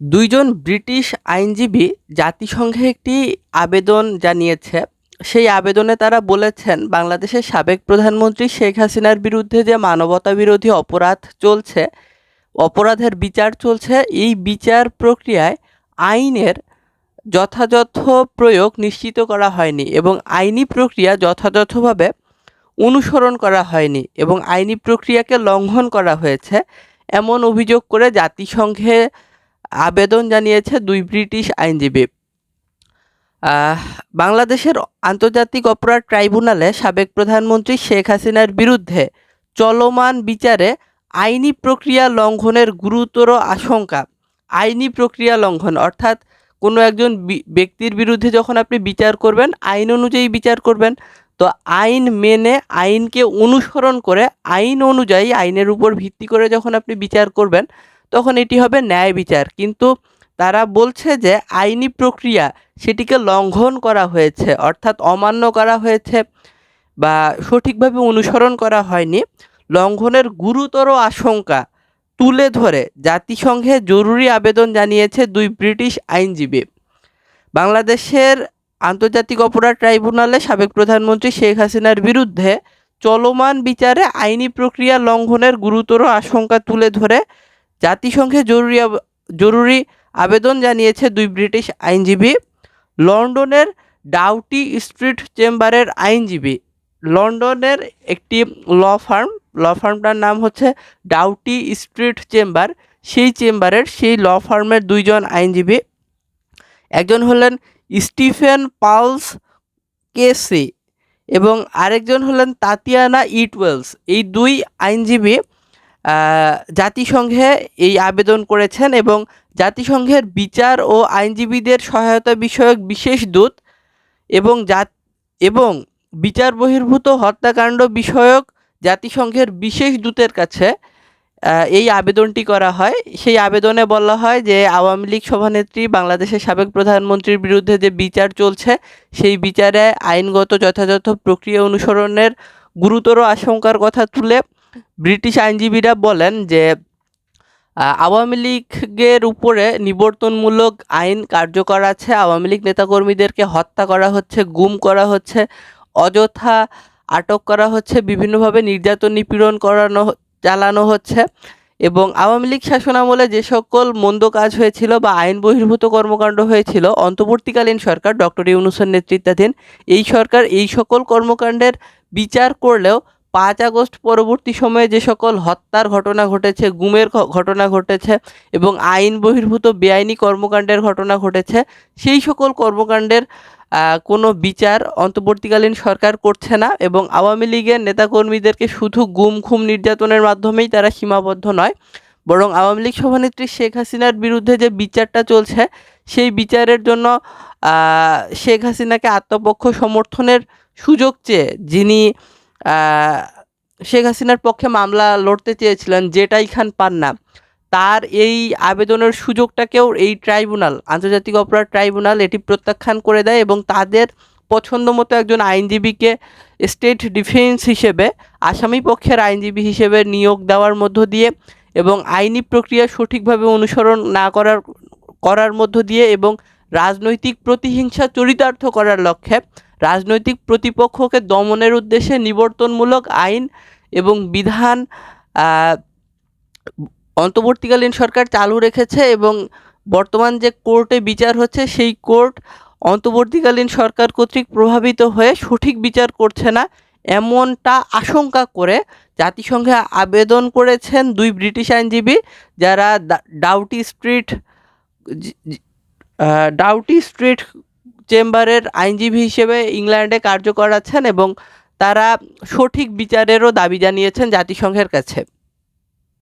দুইজন ব্রিটিশ আইনজীবী জাতিসংঘে একটি আবেদন জানিয়েছে। সেই আবেদনে তারা বলেছেন, বাংলাদেশের সাবেক প্রধানমন্ত্রী শেখ হাসিনার বিরুদ্ধে যে মানবতাবিরোধী অপরাধ চলছে, অপরাধের বিচার চলছে, এই বিচার প্রক্রিয়ায় আইনের যথাযথ প্রয়োগ নিশ্চিত করা হয়নি এবং আইনি প্রক্রিয়া যথাযথভাবে অনুসরণ করা হয়নি এবং আইনি প্রক্রিয়াকে লঙ্ঘন করা হয়েছে। এমন অভিযোগ করে জাতিসংঘে আবেদন জানিয়েছে দুই ব্রিটিশ আইনজীবী। বাংলাদেশের আন্তর্জাতিক অপরাধ ট্রাইব্যুনালে সাবেক প্রধানমন্ত্রী শেখ হাসিনার বিরুদ্ধে চলমান বিচারে আইনি প্রক্রিয়া লঙ্ঘনের গুরুতর আশঙ্কা। আইনি প্রক্রিয়া লঙ্ঘন, অর্থাৎ কোনো একজন ব্যক্তির বিরুদ্ধে যখন আপনি বিচার করবেন, আইন অনুযায়ী বিচার করবেন, তো আইন মেনে আইনকে অনুসরণ করে, আইন অনুযায়ী আইনের উপর ভিত্তি করে যখন আপনি বিচার করবেন তখন এটি হবে ন্যায় বিচার। কিন্তু তারা বলছে যে আইনি প্রক্রিয়া সেটিকে লঙ্ঘন করা হয়েছে, অর্থাৎ অমান্য করা হয়েছে বা সঠিকভাবে অনুসরণ করা হয়নি। লঙ্ঘনের গুরুতর আশঙ্কা তুলে ধরে জাতিসংঘে জরুরি আবেদন জানিয়েছে দুই ব্রিটিশ আইনজীবী। বাংলাদেশের আন্তর্জাতিক অপরাধ ট্রাইব্যুনালে সাবেক প্রধানমন্ত্রী শেখ হাসিনার বিরুদ্ধে চলমান বিচারে আইনি প্রক্রিয়া লঙ্ঘনের গুরুতর আশঙ্কা তুলে ধরে জাতিসংঘে জরুরি জরুরি আবেদন জানিয়েছে দুই ব্রিটিশ আইনজীবী। লন্ডনের ডাউটি স্ট্রিট চেম্বারের আইনজীবী। লন্ডনের একটি ল ফার্ম, ল ফার্মটার নাম হচ্ছে ডাউটি স্ট্রিট চেম্বার। সেই চেম্বারের, সেই ল ফার্মের দুইজন আইনজীবী। একজন হলেন স্টিফেন পাউলস কেসি এবং আরেকজন হলেন তাতিয়ানা ইটওয়েলস। এই দুই আইনজীবী জাতিসংঘে এই আবেদন করেছেন এবং জাতিসংঘের বিচার ও আইনজীবীদের সহায়তা বিষয়ক বিশেষ দূত এবং জাত এবং বিচার বহির্ভূত হত্যাকাণ্ড বিষয়ক জাতিসংঘের বিশেষ দূতের কাছে এই আবেদনটি করা হয়। সেই আবেদনে বলা হয় যে আওয়ামী লীগ সভানেত্রী, বাংলাদেশের সাবেক প্রধানমন্ত্রীর বিরুদ্ধে যে বিচার চলছে, সেই বিচারে আইনগত যথাযথ প্রক্রিয়া অনুসরণের গুরুতর আশঙ্কার কথা তুলে ব্রিটিশ আইনজীবীরা বলেন যে আওয়ামী লীগের উপরে নিবর্তনমূলক আইন কার্যকর আছে। আওয়ামী লীগ নেতাকর্মীদেরকে হত্যা করা হচ্ছে, গুম করা হচ্ছে, অযথা আটক করা হচ্ছে, বিভিন্নভাবে নির্যাতন নিপীড়ন করানো চালানো হচ্ছে এবং আওয়ামী লীগ শাসনামলে যে সকল মন্দ কাজ হয়েছিল বা আইন বহির্ভূত কর্মকাণ্ড হয়েছিল, অন্তর্বর্তীকালীন সরকার ডক্টর ইউনুসের নেতৃত্বাধীন, এই সরকার এই সকল কর্মকাণ্ডের বিচার করলেও পাঁচ আগস্ট পরবর্তী সময়ে যে সকল হত্যার ঘটনা ঘটেছে, গুমের ঘটনা ঘটেছে এবং আইন বহির্ভূত বেআইনি কর্মকাণ্ডের ঘটনা ঘটেছে, সেই সকল কর্মকাণ্ডের কোনো বিচার অন্তর্বর্তীকালীন সরকার করছে না এবং আওয়ামী লীগের নেতাকর্মীদেরকে শুধু গুম, খুম নির্যাতনের মাধ্যমেই তারা সীমাবদ্ধ নয়, বরং আওয়ামী লীগ সভানেত্রী শেখ হাসিনার বিরুদ্ধে যে বিচারটা চলছে, সেই বিচারের জন্য শেখ হাসিনাকে আত্মপক্ষ সমর্থনের সুযোগ চেয়ে যিনি শেখ হাসিনার পক্ষে মামলা লড়তে চেয়েছিলেন যেটাই খান পান না। তার এই আবেদনের সুযোগটাকেও এই ট্রাইব্যুনাল, আন্তর্জাতিক অপরাধ ট্রাইব্যুনাল এটি প্রত্যাখ্যান করে দেয় এবং তাদের পছন্দ মতো একজন আইনজীবীকে স্টেট ডিফেন্স হিসেবে, আসামি পক্ষের আইনজীবী হিসেবে নিয়োগ দেওয়ার মধ্য দিয়ে এবং আইনি প্রক্রিয়া সঠিকভাবে অনুসরণ না করার করার মধ্য দিয়ে এবং রাজনৈতিক প্রতিহিংসা চরিতার্থ করার লক্ষ্যে রাজনৈতিক প্রতিপক্ষকে দমনের উদ্দেশ্যে নিবর্তনমূলক আইন এবং বিধান অন্তর্বর্তীকালীন সরকার চালু রেখেছে এবং বর্তমান যে কোর্টে বিচার হচ্ছে সেই কোর্ট অন্তর্বর্তীকালীন সরকার কর্তৃক প্রভাবিত হয়ে সঠিক বিচার করছে না এমনটা আশঙ্কা করে জাতিসংঘে আবেদন করেছেন দুই ব্রিটিশ আইনজীবী যারা ডাউটি স্ট্রিট ডাউটি স্ট্রিট চেম্বারের আইনজীবী হিসেবে ইংল্যান্ডে কার্য করাচ্ছেন এবং তারা সঠিক বিচারেরও দাবি জানিয়েছেন জাতিসংঘের কাছে।